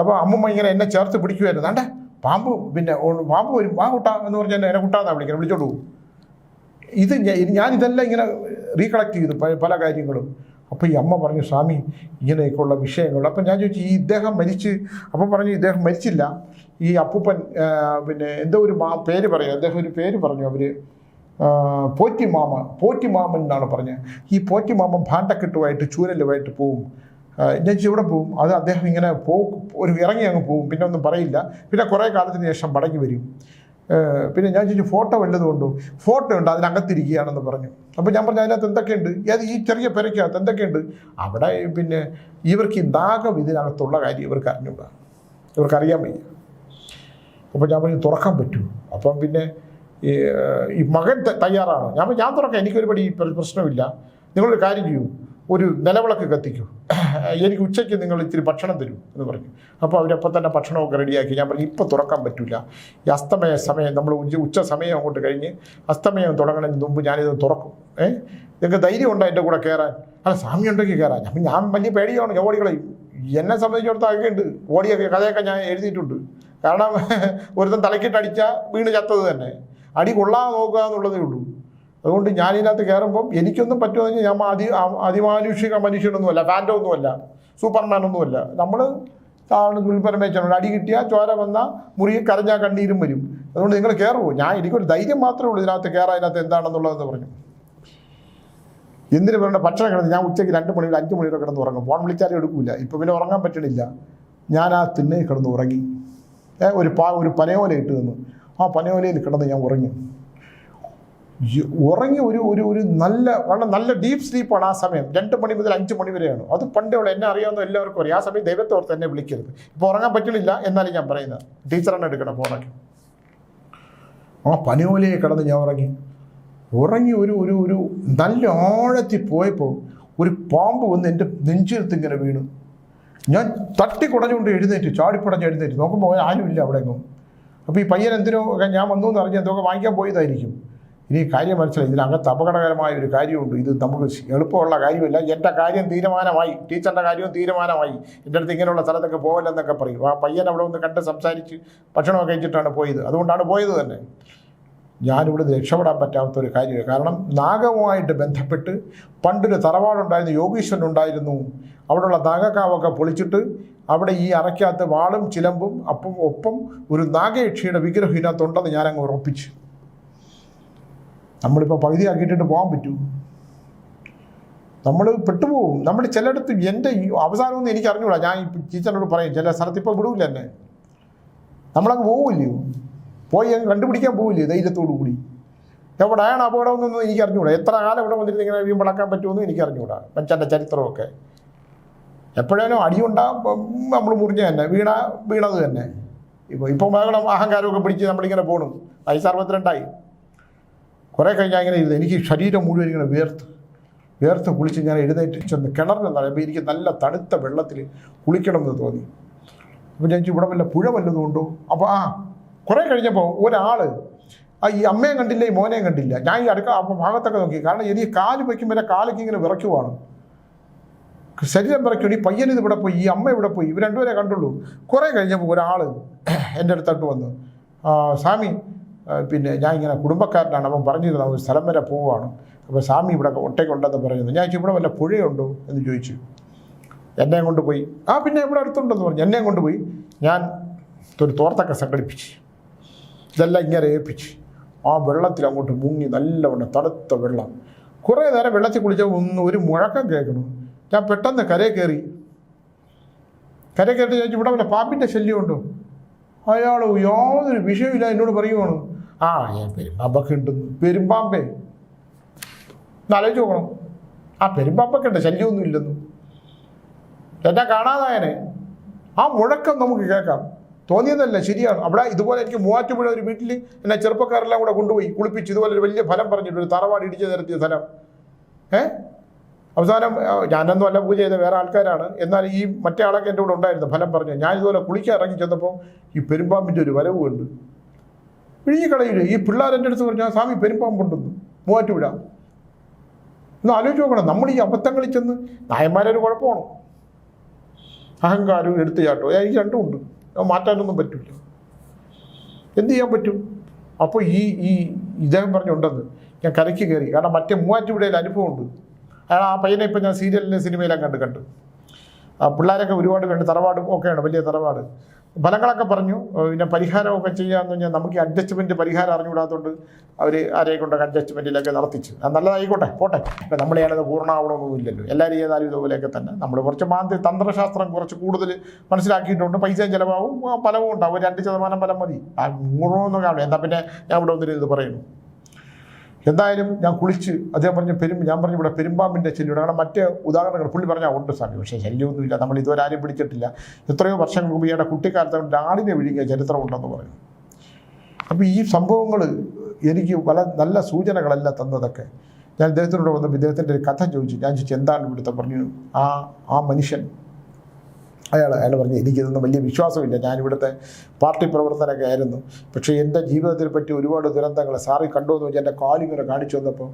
അപ്പോൾ അമ്മമ്മ ഇങ്ങനെ എന്നെ ചേർത്ത് പിടിക്കുമായിരുന്നു ആണ്ടെ പാമ്പ് പിന്നെ പാമ്പ് വരും. വാ കുട്ടാ എന്ന് പറഞ്ഞാൽ എന്നെ കുട്ടാന്നാണ് വിളിക്കുന്നത് വിളിച്ചോണ്ട് ഇത് ഞാൻ ഇതെല്ലാം ഇങ്ങനെ റീകളക്ട് ചെയ്തു പല കാര്യങ്ങളും. അപ്പോൾ ഈ അമ്മ പറഞ്ഞു സ്വാമി ഇങ്ങനെയൊക്കെയുള്ള വിഷയങ്ങൾ. അപ്പം ഞാൻ ചോദിച്ചു ഈ ഇദ്ദേഹം മരിച്ച് അപ്പം പറഞ്ഞു ഇദ്ദേഹം മരിച്ചില്ല. ഈ അപ്പൂപ്പൻ പിന്നെ എന്തോ ഒരു മാ പേര് പറയും. അദ്ദേഹം ഒരു പേര് പറഞ്ഞു അവർ പോറ്റിമാമ പോറ്റിമാമൻ എന്നാണ് പറഞ്ഞത്. ഈ പോറ്റിമാമൻ ഭാണ്ടക്കെട്ടുമായിട്ട് ചൂരലുമായിട്ട് പോവും. ചോദിച്ചു, എവിടെ പോവും. അത് അദ്ദേഹം ഇങ്ങനെ പോ ഒരു ഇറങ്ങി അങ്ങ് പോവും. പിന്നെ ഒന്നും പറയില്ല. പിന്നെ കുറേ കാലത്തിന് ശേഷം മടങ്ങി വരും. പിന്നെ ഞാൻ ചോദിച്ചു ഫോട്ടോ വല്ലതും ഉണ്ടോ? ഫോട്ടോ ഉണ്ട്. അതിനകത്തിരിക്കുകയാണെന്ന് പറഞ്ഞു. അപ്പോൾ ഞാൻ പറഞ്ഞു അതിനകത്ത് എന്തൊക്കെയുണ്ട്? അത് ഈ ചെറിയ പെരയ്ക്കകത്ത് എന്തൊക്കെയുണ്ട്? അവിടെ പിന്നെ ഇവർക്ക് നാഗം ഇതിനകത്തുള്ള കാര്യം ഇവർക്ക് അറിഞ്ഞുകൂടാ ഇവർക്ക് അറിയാൻ വയ്യ. അപ്പോൾ ഞാൻ പറഞ്ഞു തുറക്കാൻ പറ്റൂ. അപ്പം പിന്നെ ഈ, മകൻ തയ്യാറാണ്? ഞാൻ ഞാൻ തുറക്കാം. എനിക്കൊരു പടി പ്ര- പ്രശ്നമില്ല. നിങ്ങളൊരു കാര്യം ചെയ്യൂ. ഒരു നിലവിളക്ക് കത്തിക്കൂ. എനിക്ക് ഉച്ചയ്ക്ക് നിങ്ങൾ ഇത്തിരി ഭക്ഷണം തരൂ എന്ന് പറഞ്ഞു. അപ്പോൾ അവരപ്പം തന്നെ ഭക്ഷണമൊക്കെ റെഡിയാക്കി. ഞാൻ പറഞ്ഞു ഇപ്പം തുറക്കാൻ പറ്റില്ല ഈ അസ്തമയ സമയം നമ്മൾ ഉച്ച ഉച്ച സമയം അങ്ങോട്ട് കഴിഞ്ഞ് അസ്തമയം തുടങ്ങുന്നതിന് മുമ്പ് ഞാനിത് തുറക്കും. ഏ? നിങ്ങൾക്ക് ധൈര്യം ഉണ്ടോ എന്റെ കൂടെ കയറാൻ? അല്ല സ്വാമി ഉണ്ടെങ്കിൽ കയറാൻ. അപ്പം ഞാൻ വലിയ പേടിയാണ് ഞാൻ എന്നെ സംബന്ധിച്ചിടത്തോളം ഒക്കെ ഉണ്ട്. ഓടിയൊക്കെ കഥയൊക്കെ ഞാൻ എഴുതിയിട്ടുണ്ട്. കാരണം ഒരുത്തൻ തലക്കിട്ടടിച്ച വീണ് ചത്തത് തന്നെ. അടി കൊള്ളാതെ നോക്കുക എന്നുള്ളതേ ഉള്ളൂ. അതുകൊണ്ട് ഞാൻ ഇതിനകത്ത് കയറുമ്പം എനിക്കൊന്നും പറ്റുമെന്ന് ഞാൻ അതി അതിമാനുഷിക മനുഷ്യനൊന്നുമല്ല ഫാന്റോ ഒന്നുമല്ല സൂപ്പർമാൻ ഒന്നുമല്ല. നമ്മൾ സാധാരണ ദുൽപരമേച്ചുണ്ട് അടി കിട്ടിയാൽ ചോര വന്ന മുറി കരഞ്ഞാൽ കണ്ണീരും വരും. അതുകൊണ്ട് നിങ്ങൾ കയറുമോ ഞാൻ എനിക്കൊരു ധൈര്യം മാത്രമേ ഉള്ളൂ ഇതിനകത്ത് കയറാൻ ഇതിനകത്ത് എന്താണെന്നുള്ളതെന്ന് പറഞ്ഞു. എന്തിനു പറയേണ്ട ഭക്ഷണം കിടന്ന് ഞാൻ ഉച്ചയ്ക്ക് രണ്ട് മണി അഞ്ച് മണി വരെ കിടന്ന് ഉറങ്ങും. ഫോൺ വിളിച്ചാലും എടുക്കില്ല ഇപ്പം പിന്നെ ഉറങ്ങാൻ പറ്റണില്ല. ഞാൻ ആ തിണ്ണയിൽ കിടന്ന് ഉറങ്ങി. ഒരു പാ ഒരു പനയോല ഇട്ട് തന്നു ആ പനയോലയിൽ കിടന്ന് ഞാൻ ഉറങ്ങി. ഉറങ്ങി ഒരു ഒരു ഒരു നല്ല വളരെ നല്ല ഡീപ്പ് സ്ലീപ്പാണ് ആ സമയം. രണ്ട് മണി മുതൽ അഞ്ച് മണി വരെയാണ്. അത് പണ്ടേ ഉള്ള. എന്നെ അറിയാവുന്ന എല്ലാവർക്കും അറിയാം. ആ സമയം ദൈവത്തെ ഓർത്ത് എന്നെ വിളിക്കരുത്. ഇപ്പോൾ ഉറങ്ങാൻ പറ്റില്ല എന്നാലും ഞാൻ പറയുന്നത്. ടീച്ചറാണ് എടുക്കണം ഫോണൊക്കെ ആ പനിയോലയെ കിടന്ന് ഞാൻ ഉറങ്ങി. ഉറങ്ങി ഒരു ഒരു ഒരു നല്ല ആഴത്തിൽ പോയപ്പോൾ ഒരു പാമ്പ് വന്ന് എന്റെ നെഞ്ചെടുത്ത് ഇങ്ങനെ വീണു. ഞാൻ തട്ടി തട്ടിക്കുടഞ്ഞുകൊണ്ട് എഴുന്നേറ്റ് ചാടിപ്പടഞ്ഞ് എഴുന്നേറ്റ്. നോക്കുമ്പോൾ ആരുമില്ല അവിടെ എങ്ങും. അപ്പോൾ ഈ പയ്യൻ എന്തിനോ ഞാൻ വന്നു എന്ന് അറിഞ്ഞ് എന്തൊക്കെ വാങ്ങിക്കാൻ പോയതായിരിക്കും. ഇനി കാര്യം മനസ്സിലായി. ഇതിനകത്ത് അപകടകരമായ ഒരു കാര്യമുണ്ട്. ഇത് നമുക്ക് എളുപ്പമുള്ള കാര്യമില്ല. എന്റെ കാര്യം തീരുമാനമായി. ടീച്ചറിന്റെ കാര്യവും തീരുമാനമായി. എന്റെ അടുത്ത് ഇങ്ങനെയുള്ള സ്ഥലത്തൊക്കെ പോകില്ലെന്നൊക്കെ പറയും. ആ പയ്യൻ അവിടെ ഒന്ന് കണ്ട് സംസാരിച്ച് ഭക്ഷണമൊക്കെ കഴിച്ചിട്ടാണ് പോയത്. അതുകൊണ്ടാണ് പോയത് തന്നെ. ഞാനിവിടെ രക്ഷപ്പെടാൻ പറ്റാത്ത ഒരു കാര്യമില്ല കാരണം നാഗവുമായിട്ട് ബന്ധപ്പെട്ട് പണ്ടൊരു തറവാടുണ്ടായിരുന്നു. യോഗീശ്വരൻ ഉണ്ടായിരുന്നു. അവിടെയുള്ള നാഗക്കാവൊക്കെ പൊളിച്ചിട്ട് അവിടെ ഈ അറയ്ക്കകത്ത് വാളും ചിലമ്പും അപ്പം ഒപ്പം ഒരു നാഗയക്ഷിയുടെ വിഗ്രഹം ഇതിനകത്തുണ്ടെന്ന് ഞാനങ്ങ് ഉറപ്പിച്ചു. നമ്മളിപ്പോൾ പകുതിയാക്കിയിട്ടിട്ട് പോകാൻ പറ്റൂ. നമ്മൾ പെട്ടുപോകും. നമ്മൾ ചിലയിടത്ത് എന്റെ അവസാനമൊന്നും എനിക്ക് അറിഞ്ഞൂടാ ഞാൻ ടീച്ചറിനോട് പറയും ചില സ്ഥലത്ത് ഇപ്പോൾ വിടൂല എന്നെ. നമ്മളങ്ങ് പോവില്ലയോ? പോയി അങ്ങ് കണ്ടുപിടിക്കാൻ പോവില്ലേ ധൈര്യത്തോടു കൂടി? എവിടെയാണ് അപകടമെന്നൊന്നും എനിക്ക് അറിഞ്ഞൂടാ എത്ര കാലം ഇവിടെ വന്നിരുന്ന് ഇങ്ങനെ വീമ്പളക്കാൻ പറ്റുമെന്നും എനിക്ക് അറിഞ്ഞൂടാ മനുഷ്യന്റെ ചരിത്രമൊക്കെ എപ്പോഴേലും അടിയുണ്ടാകും നമ്മൾ മുറിഞ്ഞ തന്നെ. വീണ വീണത് തന്നെ. ഇപ്പോൾ ഇപ്പം അഹങ്കാരമൊക്കെ പിടിച്ച് നമ്മളിങ്ങനെ പോകണം വയസ്സ് അറുപത്തിരണ്ടായി. കുറേ കഴിഞ്ഞാൽ ഇങ്ങനെ ഇരുന്ന് എനിക്ക് ശരീരം മുഴുവൻ ഇങ്ങനെ വേർത്ത് വേർത്ത് കുളിച്ച് ഞാൻ എഴുന്നേറ്റ് ചെന്ന് കിണറിലെന്ന് പറയുമ്പോൾ എനിക്ക് നല്ല തണുത്ത വെള്ളത്തിൽ കുളിക്കണമെന്ന് തോന്നി. അപ്പോൾ ഞാൻ ഇവിടെ വല്ല പുഴ വല്ലതും ഉണ്ടോ? അപ്പോൾ ആ കുറേ കഴിഞ്ഞപ്പോൾ ഒരാൾ ആ ഈ അമ്മയും കണ്ടില്ല ഈ മോനെയും കണ്ടില്ല. ഞാൻ ഈ അടുക്ക ഭാഗത്തൊക്കെ നോക്കി. കാരണം എനിക്ക് കാൽ വയ്ക്കും വരെ കാലൊക്കെ ഇങ്ങനെ വിറയ്ക്കുവാണ്. ശരീരം വിറയ്ക്കും ഈ പയ്യൻ ഇത് ഇവിടെ പോയി ഈ അമ്മ ഇവിടെ പോയി ഇവർ രണ്ടുപേരെ കണ്ടുള്ളൂ. കുറേ കഴിഞ്ഞപ്പോൾ ഒരാൾ എന്റെ അടുത്തോട്ട് വന്നു "ആ, സ്വാമി പിന്നെ ഞാൻ ഇങ്ങനെ കുടുംബക്കാരനാണ് അവൻ പറഞ്ഞിരുന്നു അവൻ സ്ഥലം വരെ പോവുകയാണ് അപ്പോൾ സ്വാമി ഇവിടെ ഒട്ടയ്ക്കുണ്ടെന്ന് പറയുന്നു. ഞാൻ ഇവിടെ വല്ല പുഴയുണ്ടോ? എന്ന് ചോദിച്ചു. എന്നെ കൊണ്ടുപോയി ആ പിന്നെ ഇവിടെ അടുത്തുണ്ടെന്ന് പറഞ്ഞു. എന്നെ കൊണ്ടുപോയി ഞാൻ ഒരു തോർത്തൊക്കെ സംഘടിപ്പിച്ച്. ഇതെല്ലാം ഇങ്ങനെ ഏൽപ്പിച്ച്. ആ വെള്ളത്തിൽ അങ്ങോട്ട് മുങ്ങി നല്ലവണ്ണം തണുത്ത വെള്ളം. കുറേ നേരം വെള്ളത്തിൽ കുളിച്ചാൽ ഒന്ന് ഒരു മുഴക്കം കേൾക്കണം ഞാൻ പെട്ടെന്ന് കരയെ കയറി. കരയെ കയറി ചോദിച്ചു ഇവിടെ വല്ല പാമ്പിന്റെ ശല്യമുണ്ടോ? അയാൾ യാതൊരു വിഷയമില്ല എന്നോട് പറയുവാണ്. ആ ഞാൻ പെരുമ്പാമ്പൊക്കെ ഉണ്ടെന്ന് പെരുമ്പാമ്പേ. എന്നാലോചിച്ച് നോക്കണം ആ പെരുമ്പാമ്പൊക്കെ ഉണ്ട്. ശല്യമൊന്നും ഇല്ലെന്നു. എന്നാ കാണാതായനെ? ആ മുഴക്കം നമുക്ക് കേൾക്കാം. തോന്നിയതല്ല ശരിയാണ്. അവിടെ ഇതുപോലെ എനിക്ക് മൂവാറ്റുപുഴ ഒരു വീട്ടിൽ എന്നെ ചെറുപ്പക്കാരെല്ലാം കൂടെ കൊണ്ടുപോയി കുളിപ്പിച്ച് ഇതുപോലെ ഒരു വലിയ ഫലം പറഞ്ഞിട്ട് ഒരു തറവാട് ഇടിച്ചു നിരത്തിയ സ്ഥലം. ഏ? അവസാനം ഞാനൊന്നും അല്ല പൂജ ചെയ്ത വേറെ ആൾക്കാരാണ്. എന്നാൽ ഈ മറ്റേ ആളൊക്കെ എന്റെ കൂടെ ഉണ്ടായിരുന്നു. ഫലം പറഞ്ഞു. ഞാൻ ഇതുപോലെ കുളിക്കാൻ ഇറങ്ങി ചെന്നപ്പോൾ ഈ പെരുമ്പാമ്പിന്റെ ഒരു വരവ് കണ്ടു വിഴുങ്ങി കളയില്ല ഈ പിള്ളേർ എന്റെ അടുത്ത് "ആ, സ്വാമി പെരുമ്പാമ്പുണ്ടെന്ന് മൂവാറ്റുപുഴ. ഒന്ന് ആലോചിച്ച് നോക്കണം. നമ്മൾ ഈ അബദ്ധങ്ങളിൽ ചെന്ന് നായന്മാരൊരു കുഴപ്പമാണ്? അഹങ്കാരവും എടുത്തുചാട്ടവും. എനിക്ക് രണ്ടും ഉണ്ട്. മാറ്റാനൊന്നും പറ്റില്ല. എന്ത് ചെയ്യാൻ പറ്റും? അപ്പോൾ ഈ ഈ ഇദ്ദേഹം പറഞ്ഞുണ്ടെന്ന് ഞാൻ കരയ്ക്ക് കയറി. കാരണം മറ്റേ മൂവാറ്റുപുഴയിൽ അനുഭവമുണ്ട്. അയാൾ ആ പയ്യനെ ഇപ്പം ഞാൻ സീരിയലിലെ സിനിമയിലും കണ്ട് കണ്ടു. ആ പിള്ളേരൊക്കെ ഒരുപാട് കണ്ട് തറവാടും ഒക്കെയാണ് വലിയ തറവാട്. ഫലങ്ങളൊക്കെ പറഞ്ഞു. പിന്നെ പരിഹാരമൊക്കെ ചെയ്യാമെന്ന് പറഞ്ഞാൽ നമുക്ക് അഡ്ജസ്റ്റ്മെന്റ് പരിഹാരം അറിഞ്ഞുകൂടാത്തതുകൊണ്ട് അവർ ആരെ കൊണ്ടൊക്കെ അഡ്ജസ്റ്റ്മെന്റിലൊക്കെ നടത്തിച്ചു. അത് നല്ലതായിക്കോട്ടെ പോട്ടെ. ഇപ്പം നമ്മൾ ചെയ്യാനത് പൂർണമാവണമെന്നില്ലല്ലോ എല്ലാവരും ചെയ്താലും ഇതുപോലെയൊക്കെ തന്നെ. നമ്മൾ കുറച്ച് മാന്തി തന്ത്രശാസ്ത്രം കുറച്ച് കൂടുതൽ മനസ്സിലാക്കിയിട്ടുണ്ട്. പൈസയും ചിലവാകും ഫലവും ഉണ്ടാവും. രണ്ട് ശതമാനം ഫലം മതി. ആ നൂറൊന്നും കാണും എന്താ പിന്നെ ഞാൻ ഇവിടെ വന്നിട്ട് ഇത് പറയുന്നു. എന്തായാലും ഞാൻ കുളിച്ച് അദ്ദേഹം പറഞ്ഞ പെരും ഞാൻ പറഞ്ഞു ഇവിടെ പെരുമ്പാമ്പിന്റെ ശല്യമുണ്ട് കാരണം മറ്റ് ഉദാഹരണങ്ങൾ പുള്ളി പറഞ്ഞാൽ ഉണ്ട് സ്വാമി പക്ഷേ ശല്യമൊന്നുമില്ല. നമ്മൾ ഇതുവരെ ആരും പിടിച്ചിട്ടില്ല. എത്രയോ വർഷങ്ങൾ മുമ്പ് ഇയാളുടെ കുട്ടിക്കാലത്ത് ആടിനെ വിഴുങ്ങിയ ചരിത്രമുണ്ടെന്ന് പറഞ്ഞു. അപ്പോൾ ഈ സംഭവങ്ങൾ എനിക്ക് പല നല്ല സൂചനകളല്ല തന്നതൊക്കെ. ഞാൻ ഇദ്ദേഹത്തിനോട് വന്നപ്പോൾ ഇദ്ദേഹത്തിന്റെ ഒരു കഥ ചോദിച്ചു. ഞാൻ ചോദിച്ചു എന്താണ് ഇവിടുത്തെ? പറഞ്ഞു ആ ആ മനുഷ്യൻ അയാൾ അയാൾ പറഞ്ഞു എനിക്കിതൊന്നും വലിയ വിശ്വാസമില്ല. ഞാനിവിടുത്തെ പാർട്ടി പ്രവർത്തനമൊക്കെ ആയിരുന്നു. പക്ഷേ എന്റെ ജീവിതത്തിൽ പറ്റി ഒരുപാട് ദുരന്തങ്ങൾ സാറി കണ്ടു എന്ന് വെച്ചാൽ എന്റെ കാലിങ്ങനെ കാണിച്ചു വന്നപ്പോൾ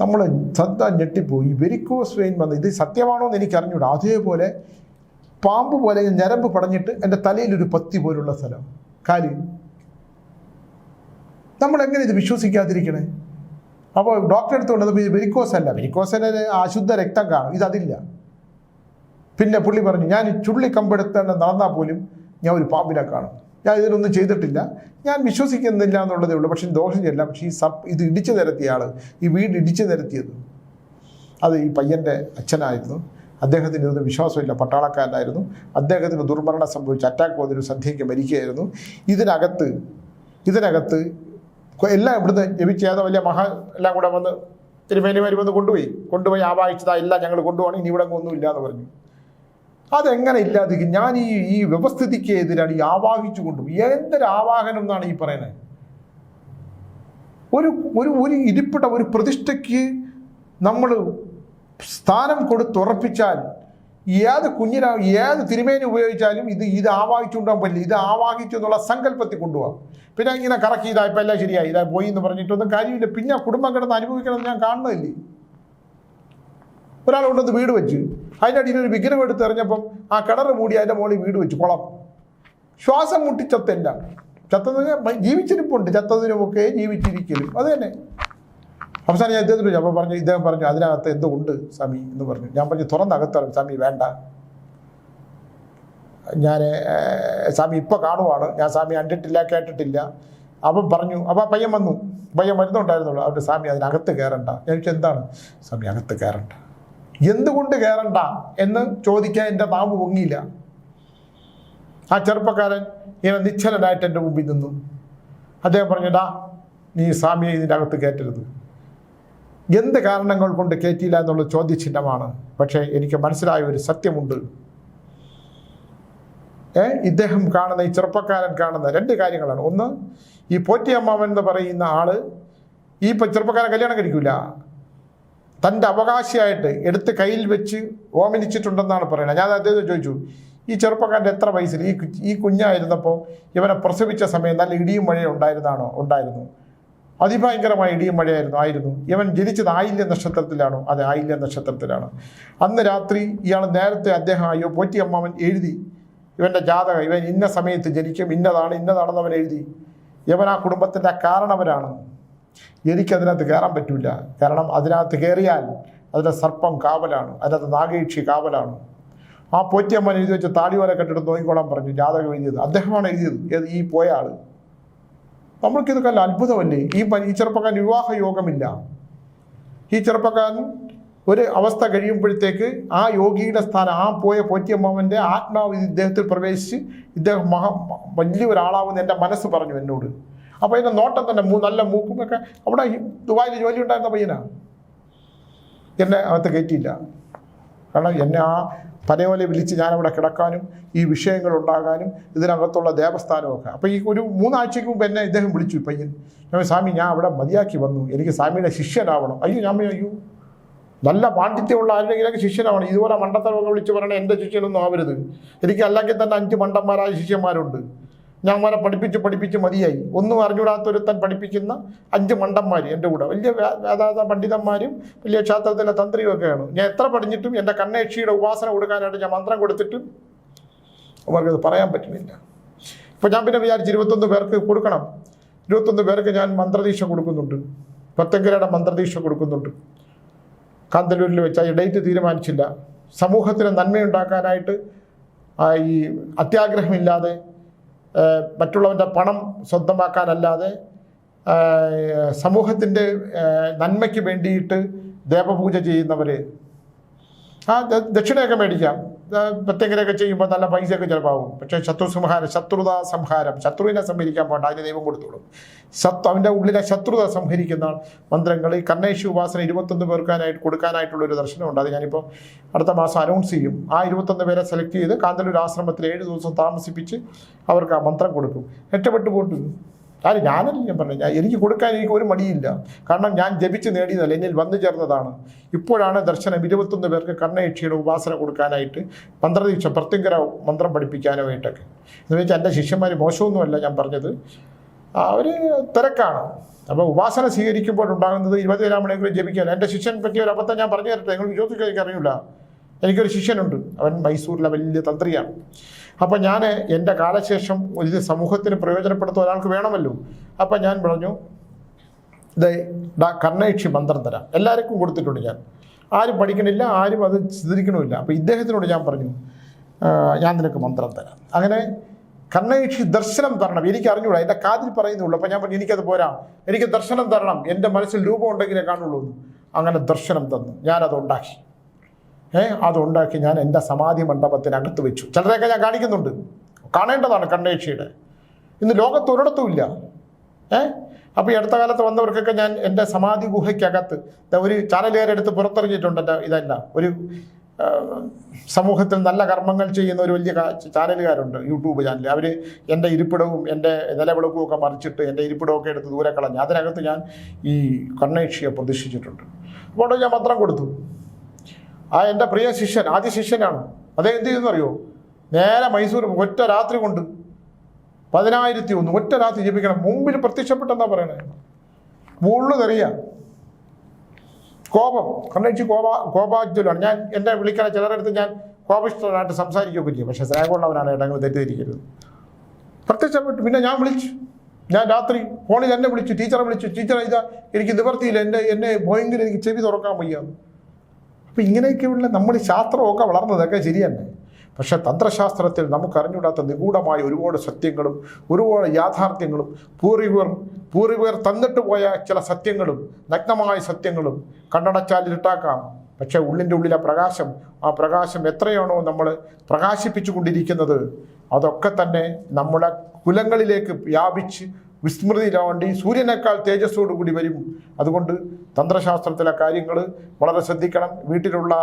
നമ്മൾ ശ്രദ്ധ ഞെട്ടിപ്പോയി. വെരിക്കോസ് വെയിൻ വന്ന് ഇത് സത്യമാണോ എന്ന് എനിക്ക് അറിഞ്ഞൂടാ. അതേപോലെ പാമ്പ് പോലെ ഞരമ്പ് പടഞ്ഞിട്ട് എന്റെ തലയിലൊരു പത്തി പോലുള്ള സ്ഥലം. കാൽ. നമ്മൾ എങ്ങനെ ഇത് വിശ്വസിക്കാതിരിക്കണേ? അപ്പോൾ ഡോക്ടറെ അടുത്ത് വെരിക്കോസ് അല്ല. വെരിക്കോസിന് അശുദ്ധ രക്തം കാണും. ഇതതില്ല പിന്നെ പുള്ളി പറഞ്ഞു ഞാൻ ഈ ചുള്ളി കമ്പെടുത്തേണ്ട നടന്നാൽ പോലും ഞാൻ ഒരു പാമ്പിനെ കാണും. ഞാൻ ഇതിനൊന്നും ചെയ്തിട്ടില്ല. ഞാൻ വിശ്വസിക്കുന്നില്ല എന്നുള്ളതേ ഉള്ളൂ. പക്ഷേ ദോഷം ചെയ്യില്ല. പക്ഷേ ഈ സബ് ഇത് ഇടിച്ചു നിരത്തിയ ആൾ ഈ വീട് ഇടിച്ചു നിരത്തിയത്. അത് ഈ പയ്യന്റെ അച്ഛനായിരുന്നു. അദ്ദേഹത്തിന് ഇതൊന്നും വിശ്വാസമില്ല. പട്ടാളക്കാരനായിരുന്നു. അദ്ദേഹത്തിന് ദുർമരണം സംഭവിച്ചു അറ്റാക്ക് വന്നൊരു സന്ധ്യയ്ക്ക് മരിക്കുകയായിരുന്നു. ഇതിനകത്ത് ഇതിനകത്ത് എല്ലാം ഇവിടുന്ന് ജപിച്ച ഏതോ വലിയ മഹാ എല്ലാം കൂടെ വന്ന് തിരുമേനിമാർ വന്ന് കൊണ്ടുപോയി. കൊണ്ടുപോയി ആവാഹിച്ചതാ എല്ലാം ഞങ്ങൾ കൊണ്ടുപോകണം. ഇനി ഇവിടെ ഒന്നും എന്ന് പറഞ്ഞു. അതെങ്ങനെ ഇല്ലാതിരിക്കും? ഞാൻ ഈ ഈ വ്യവസ്ഥിതിക്ക് എതിരാണ് ഈ ആവാഹിച്ചു കൊണ്ടും എന്തൊരു ആവാഹനം എന്നാണ് ഈ പറയുന്നത്? ഒരു ഒരു ഒരു ഇരിപ്പിട ഒരു പ്രതിഷ്ഠയ്ക്ക് നമ്മൾ സ്ഥാനം കൊടുത്തുറപ്പിച്ചാൽ ഏത് കുഞ്ഞിനാ ഏത് തിരുമേനി ഉപയോഗിച്ചാലും ഇത് ഇത് ആവാഹിച്ചുകൊണ്ടുപോകാൻ പറ്റില്ല. ഇത് ആവാഹിച്ചു എന്നുള്ള സങ്കല്പത്തിൽ കൊണ്ടുപോകാം. പിന്നെ ഇങ്ങനെ കറക്കി ചെയ്താൽ ഇപ്പം എല്ലാം ശരിയായി. ഇതായി പോയി എന്ന് പറഞ്ഞിട്ടൊന്നും കാര്യമില്ല. പിന്നെ കുടുംബം കിടന്ന് അനുഭവിക്കണമെന്ന് ഞാൻ കാണുന്നില്ലേ ഒരാൾ കൊണ്ടുവന്ന് വീട് വെച്ച് അതിന്റെ അടിയിൽ ഒരു വിഗ്രഹം എടുത്ത് എറിഞ്ഞപ്പം ആ കിണർ മൂടി അതിന്റെ മുകളിൽ വീട് വെച്ച് കുളം. ശ്വാസം മുട്ടി ചത്തെല്ലാം ചത്തതിന് ജീവിച്ചിരിപ്പുണ്ട്. ചത്തതിനുമൊക്കെ ജീവിച്ചിരിക്കലും. അത് തന്നെ. അവസാനം ഞാൻ ഇദ്ദേഹത്തിന് ചോദിച്ചു അപ്പോൾ പറഞ്ഞു ഇദ്ദേഹം പറഞ്ഞു അതിനകത്ത് എന്തോ ഉണ്ട് സ്വാമി? എന്ന് പറഞ്ഞു. ഞാൻ പറഞ്ഞു തുറന്നകത്തറിയും സ്വാമി? വേണ്ട. ഞാൻ സ്വാമി ഇപ്പോൾ കാണുവാണ്. ഞാൻ സ്വാമി കണ്ടിട്ടില്ല കേട്ടിട്ടില്ല. അവൻ പറഞ്ഞു അപ്പം പയ്യൻ വന്നു. പയ്യൻ വരുന്നുണ്ടായിരുന്നുള്ളൂ. അവരുടെ സ്വാമി അതിനകത്ത് കയറണ്ട. ഞാൻ ചോദിച്ചു എന്താണ്? സ്വാമി അകത്ത് കയറണ്ട. എന്തുകൊണ്ട് കയറണ്ട എന്ന് ചോദിക്കാൻ എന്റെ നാവ് പൊങ്ങിയില്ല. ആ ചെറുപ്പക്കാരൻ ഇങ്ങനെ നിശ്ചലനായിട്ട് എന്റെ മുമ്പിൽ നിന്നു. അദ്ദേഹം പറഞ്ഞടാ നീ സ്വാമിയെ ഇതിന്റെ അകത്ത് കയറ്റരുത്. എന്ത് കാരണങ്ങൾ കൊണ്ട് കയറ്റിയില്ല എന്നുള്ള ചോദ്യചിഹ്നമാണ്. പക്ഷേ എനിക്ക് മനസ്സിലായ ഒരു സത്യമുണ്ട്. ഏ ഇദ്ദേഹം കാണുന്ന ഈ ചെറുപ്പക്കാരൻ കാണുന്ന രണ്ട് കാര്യങ്ങളാണ്. ഒന്ന് ഈ പോറ്റിയമ്മാവൻ എന്ന് പറയുന്ന ആൾ ഈ ചെറുപ്പക്കാരൻ കല്യാണം കഴിക്കില്ല തന്റെ അവകാശിയായിട്ട് എടുത്ത് കയ്യിൽ വെച്ച് ഓമനിച്ചിട്ടുണ്ടെന്നാണ് പറയുന്നത്. ഞാൻ അദ്ദേഹത്തെ ചോദിച്ചു ഈ ചെറുപ്പക്കാരന്റെ എത്ര വയസ്സിൽ? ഈ ഈ കുഞ്ഞായിരുന്നപ്പോൾ ഇവനെ പ്രസവിച്ച സമയം നല്ല ഇടിയും മഴയും ഉണ്ടായിരുന്നാണോ? ഉണ്ടായിരുന്നു. അതിഭയങ്കരമായ ഇടിയും മഴയായിരുന്നു ആയിരുന്നു. ഇവൻ ജനിച്ചത് ആയില്യ നക്ഷത്രത്തിലാണോ? അതെ ആയില്യ നക്ഷത്രത്തിലാണ്. അന്ന് രാത്രി ഇയാൾ നേരത്തെ അദ്ദേഹം അയ്യോ പോറ്റി അമ്മാവൻ എഴുതി. ഇവന്റെ ജാതകം ഇവൻ ഇന്ന സമയത്ത് ജനിക്കും ഇന്നതാണ് ഇന്നതാണെന്ന് അവൻ എഴുതി. ഇവൻ ആ കുടുംബത്തിന്റെ കാരണവരാണ് എനിക്കതിനകത്ത് കയറാൻ പറ്റില്ല കാരണം അതിനകത്ത് കയറിയാൽ അതിന്റെ സർപ്പം കാവലാണ്. അതിനകത്ത് നാഗേക്ഷി കാവലാണ്. ആ പോറ്റിയമ്മൻ എഴുതി വെച്ച് താടിവല കെട്ടിട്ട് നോക്കിക്കോളാൻ പറഞ്ഞു. ജാതകം എഴുതിയത്. അദ്ദേഹമാണ് എഴുതിയത്. ഏത് ഈ പോയ ആൾ. നമ്മൾക്കിതൊക്കെ അത്ഭുതമല്ലേ? ഈ ഈ ചെറുപ്പക്കാരൻ വിവാഹ യോഗമില്ല. ഈ ചെറുപ്പക്കാരൻ ഒരു അവസ്ഥ കഴിയുമ്പോഴത്തേക്ക് ആ യോഗിയുടെ സ്ഥാനം ആ പോയ പോറ്റിയമ്മാവന്റെ ആത്മാവ് ഇദ്ദേഹത്തിൽ പ്രവേശിച്ച് ഇദ്ദേഹം മഹ വലിയ ഒരാളാവുന്ന എന്റെ മനസ്സ് പറഞ്ഞു എന്നോട്. അപ്പോൾ അതിന്റെ നോട്ടം തന്നെ നല്ല മൂക്കും ഒക്കെ അവിടെ ദുബായിൽ ജോലി ഉണ്ടായിരുന്ന പയ്യനാ? എന്നെ അകത്ത് കയറ്റിയില്ല. കാരണം എന്നെ ആ പനയോലെ വിളിച്ച് ഞാനവിടെ കിടക്കാനും ഈ വിഷയങ്ങൾ ഉണ്ടാകാനും ഇതിനകത്തുള്ള ദേവസ്ഥാനമൊക്കെ. അപ്പോൾ ഈ ഒരു മൂന്നാഴ്ചയ്ക്ക് മുമ്പ് എന്നെ ഇദ്ദേഹം വിളിച്ചു പയ്യൻ. ഞാൻ സ്വാമി ഞാൻ അവിടെ മതിയാക്കി വന്നു. എനിക്ക് സ്വാമിയുടെ ശിഷ്യനാവണം. അയ്യോ ഞാൻ അയ്യോ നല്ല പാണ്ഡിത്യമുള്ള ആരുടെങ്കിലൊക്കെ ശിഷ്യനാവണം. ഇതുപോലെ മണ്ടത്തരമൊക്കെ വിളിച്ച് പറയണേ എന്റെ ശിഷ്യനൊന്നും ആവരുത്. എനിക്ക് അല്ലെങ്കിൽ തന്നെ അഞ്ച് മണ്ടന്മാരായ ശിഷ്യന്മാരുണ്ട്. ഞാൻ അവരെ പഠിപ്പിച്ച് പഠിപ്പിച്ച് മതിയായി. ഒന്നും അറിഞ്ഞൂടാത്തൊരുത്തൻ പഠിപ്പിക്കുന്ന അഞ്ച് മണ്ടന്മാർ എന്റെ കൂടെ. വലിയ വേദാത പണ്ഡിതന്മാരും വലിയ ക്ഷേത്രത്തിലെ തന്ത്രിയും ഒക്കെയാണ് ഞാൻ എത്ര പഠിച്ചിട്ടും എന്റെ കണ്ണേക്ഷിയുടെ ഉപാസന കൊടുക്കാനായിട്ട് ഞാൻ മന്ത്രം കൊടുത്തിട്ടും അവർക്കത് പറയാൻ പറ്റുന്നില്ല. ഇപ്പോൾ ഞാൻ പിന്നെ വിചാരിച്ച് ഇരുപത്തൊന്ന് പേർക്ക് കൊടുക്കണം. ഇരുപത്തൊന്ന് പേർക്ക് ഞാൻ മന്ത്രദീക്ഷ കൊടുക്കുന്നുണ്ട്. പത്തങ്കരയുടെ മന്ത്രദീക്ഷ കൊടുക്കുന്നുണ്ട്. കാന്തല്ലൂരിൽ വെച്ച് അതിന്റെ ഡേറ്റ് തീരുമാനിച്ചില്ല. സമൂഹത്തിന് നന്മയുണ്ടാക്കാനായിട്ട് ഈ അത്യാഗ്രഹമില്ലാതെ മറ്റുള്ളവന്റെ പണം സ്വന്തമാക്കാനല്ലാതെ സമൂഹത്തിന്റെ നന്മയ്ക്ക് വേണ്ടിയിട്ട് ദേവപൂജ ചെയ്യുന്നവർ ആ ദക്ഷിണയൊക്കെ മേടിക്കാം. പ്രത്യേകരൊക്കെ ചെയ്യുമ്പോൾ നല്ല പൈസയൊക്കെ ചിലപ്പാവും പക്ഷേ ശത്രു സംഹാരം ശത്രുതാ സംഹാരം ശത്രുവിനെ സംഹരിക്കാൻ പോകണ്ട അതിന് ദൈവം കൊടുത്തോളും. ശത്രു അവന്റെ ഉള്ളിലെ ശത്രുത സംഹരിക്കുന്ന മന്ത്രങ്ങൾ ഈ കർണേശു ഉപാസന ഇരുപത്തൊന്ന് പേർക്കാനായിട്ട് കൊടുക്കാനായിട്ടുള്ള ഒരു ദർശനമുണ്ട്. അത് ഞാനിപ്പോൾ അടുത്ത മാസം അനൗൺസ് ചെയ്യും. ആ ഇരുപത്തൊന്ന് പേരെ സെലക്ട് ചെയ്ത് കാന്തലൂർ ആശ്രമത്തിൽ ഏഴ് ദിവസം താമസിപ്പിച്ച് അവർക്ക് ആ മന്ത്രം കൊടുക്കും. രക്ഷപ്പെട്ടു പോട്ട് ആര് ഞാനല്ല ഞാൻ പറഞ്ഞു ഞാൻ എനിക്ക് കൊടുക്കാൻ എനിക്ക് ഒരു മടിയില്ല. കാരണം ഞാൻ ജപിച്ച് നേടിയതല്ല എന്നിൽ വന്നു ചേർന്നതാണ്. ഇപ്പോഴാണ് ദർശനം ഇരുപത്തൊന്ന് പേർക്ക് കർണയക്ഷിയുടെ ഉപാസന കൊടുക്കാനായിട്ട് മന്ത്രദീക്ഷ പ്രത്യങ്കര മന്ത്രം പഠിപ്പിക്കാനുമായിട്ടൊക്കെ എന്ന് വെച്ചാൽ എന്റെ ശിഷ്യന്മാർ മോശമൊന്നുമല്ല ഞാൻ പറഞ്ഞത്. അവർ തിരക്കാണ്. അപ്പോൾ ഉപാസന സ്വീകരിക്കുമ്പോൾ ഉണ്ടാകുന്നത് ഇരുപത്തിയേഴാം മണിക്കൂർ ജപിക്കാൻ. എന്റെ ശിഷ്യൻ പറ്റിയ ഒരു അബദ്ധം ഞാൻ പറഞ്ഞു തരട്ടെ നിങ്ങൾ വിശ്വസിക്കാൻ എനിക്കറിയില്ല. എനിക്കൊരു ശിഷ്യനുണ്ട്. അവൻ മൈസൂരിലെ വലിയ തന്ത്രിയാണ്. അപ്പം ഞാൻ എന്റെ കാലശേഷം ഒരു സമൂഹത്തിന് പ്രയോജനപ്പെടുത്തുക ഒരാൾക്ക് വേണമല്ലോ. അപ്പം ഞാൻ പറഞ്ഞു ഡാ കർണയക്ഷി മന്ത്രം തരാം. എല്ലാവർക്കും കൊടുത്തിട്ടുണ്ട് ഞാൻ. ആരും പഠിക്കണില്ല ആരും അത് ചിന്തിക്കണമില്ല. അപ്പോൾ ഇദ്ദേഹത്തിനോട് ഞാൻ പറഞ്ഞു ഞാൻ നിനക്ക് മന്ത്രം തരാം. അങ്ങനെ കർണേക്ഷി ദർശനം തരണം. എനിക്ക് അറിഞ്ഞൂടാ എന്റെ കാതിൽ പറയുന്നുള്ളൂ. അപ്പം ഞാൻ പറഞ്ഞു എനിക്കത് പോരാ. എനിക്ക് ദർശനം തരണം. എന്റെ മനസ്സിൽ രൂപം ഉണ്ടെങ്കിലേ കാണുള്ളൂ അങ്ങനെ ദർശനം തന്നു. ഞാനത് ഉണ്ടാക്കി. ഏ അതുണ്ടാക്കി ഞാൻ എന്റെ സമാധി മണ്ഡപത്തിനകത്ത് വെച്ചു. ചിലരെയൊക്കെ ഞാൻ കാണിക്കുന്നുണ്ട്. കാണേണ്ടതാണ് കണ്ണേക്ഷിയുടെ ഇന്ന് ലോകത്ത് ഒരിടത്തുമില്ല. ഏഹ് അപ്പോൾ ഈ അടുത്ത കാലത്ത് വന്നവർക്കൊക്കെ ഞാൻ എന്റെ സമാധി ഗുഹയ്ക്കകത്ത് ഒരു ചാനലുകാരെടുത്ത് പുറത്തെറിഞ്ഞിട്ടുണ്ട് എന്റെ ഇതല്ല. ഒരു സമൂഹത്തിൽ നല്ല കർമ്മങ്ങൾ ചെയ്യുന്ന ഒരു വലിയ ചാനലുകാരുണ്ട് യൂട്യൂബ് ചാനൽ. അവർ എന്റെ ഇരിപ്പിടവും എന്റെ നിലവിളക്കും ഒക്കെ മറിച്ചിട്ട് എന്റെ ഇരിപ്പിടമൊക്കെ എടുത്ത് ദൂരെ കളഞ്ഞു. അതിനകത്ത് ഞാൻ ഈ കണ്ണേക്ഷിയെ പ്രതിഷ്ഠിച്ചിട്ടുണ്ട്. അപ്പോൾ ഞാൻ പത്രം കൊടുത്തു. ആ എന്റെ പ്രിയ ശിഷ്യൻ ആദ്യ ശിഷ്യനാണ്. അദ്ദേഹം എന്ത് ചെയ്യുന്നറിയോ നേരെ മൈസൂർ ഒറ്റ രാത്രി കൊണ്ട് പതിനായിരത്തി ഒന്ന് ഒറ്റ രാത്രി ജപിക്കണം. മുമ്പിൽ പ്രത്യക്ഷപ്പെട്ടെന്നാ പറയണേ. മുള്ളു തെറിയ. കോപം. കണ്ണടിച്ച് കോപ കോപാജ്വലാണ്. ഞാൻ എന്നെ വിളിക്കണ അടുത്ത് ഞാൻ കോപിഷ്ടനായിട്ട് സംസാരിക്കുകയൊക്കെ ചെയ്യും. പക്ഷെ സ്നേഹമുള്ളവനാണ് ഇടങ്ങൾ തെറ്റിദ്ധരിക്കരുത്. പ്രത്യക്ഷപ്പെട്ടു. പിന്നെ ഞാൻ വിളിച്ചു. ഞാൻ രാത്രി ഫോണിൽ എന്നെ വിളിച്ചു. ടീച്ചറെ വിളിച്ചു. ടീച്ചറെ ഇതാ എനിക്ക് നിവർത്തിയില്ല. എന്റെ എന്നെ ഭയങ്കര എനിക്ക് ചെവി തുറക്കാൻ വയ്യാന്ന്. അപ്പം ഇങ്ങനെയൊക്കെയുള്ള നമ്മൾ ശാസ്ത്രമൊക്കെ വളർന്നതൊക്കെ ശരി തന്നെ പക്ഷേ തന്ത്രശാസ്ത്രത്തിൽ നമുക്കറിഞ്ഞൂടാത്ത നിഗൂഢമായ ഒരുപാട് സത്യങ്ങളും ഒരുപാട് യാഥാർത്ഥ്യങ്ങളും പൂർവികർ പൂർവികർ തന്നിട്ട് പോയ ചില സത്യങ്ങളും നഗ്നമായ സത്യങ്ങളും കണ്ണടച്ചാൽ ഇരുട്ടാക്കാം. പക്ഷേ ഉള്ളിന്റെ ഉള്ളിലെ പ്രകാശം ആ പ്രകാശം എത്രയാണോ നമ്മൾ പ്രകാശിപ്പിച്ചു കൊണ്ടിരിക്കുന്നത് അതൊക്കെ തന്നെ നമ്മുടെ കുലങ്ങളിലേക്ക് വ്യാപിച്ച് വിസ്മൃതിയിലാവേണ്ടി സൂര്യനേക്കാൾ തേജസ്സോടു കൂടി വരും. അതുകൊണ്ട് തന്ത്രശാസ്ത്രത്തിലെ കാര്യങ്ങൾ വളരെ ശ്രദ്ധിക്കണം. വീട്ടിലുള്ള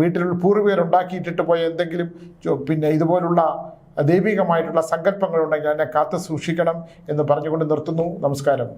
വീട്ടിൽ പൂർവികരുണ്ടാക്കിയിട്ടിട്ട് പോയ എന്തെങ്കിലും പിന്നെ ഇതുപോലുള്ള ദൈവികമായിട്ടുള്ള സങ്കല്പങ്ങളുണ്ടെങ്കിൽ അതിനെ കാത്തു സൂക്ഷിക്കണം എന്ന് പറഞ്ഞുകൊണ്ട് നിർത്തുന്നു. നമസ്കാരം.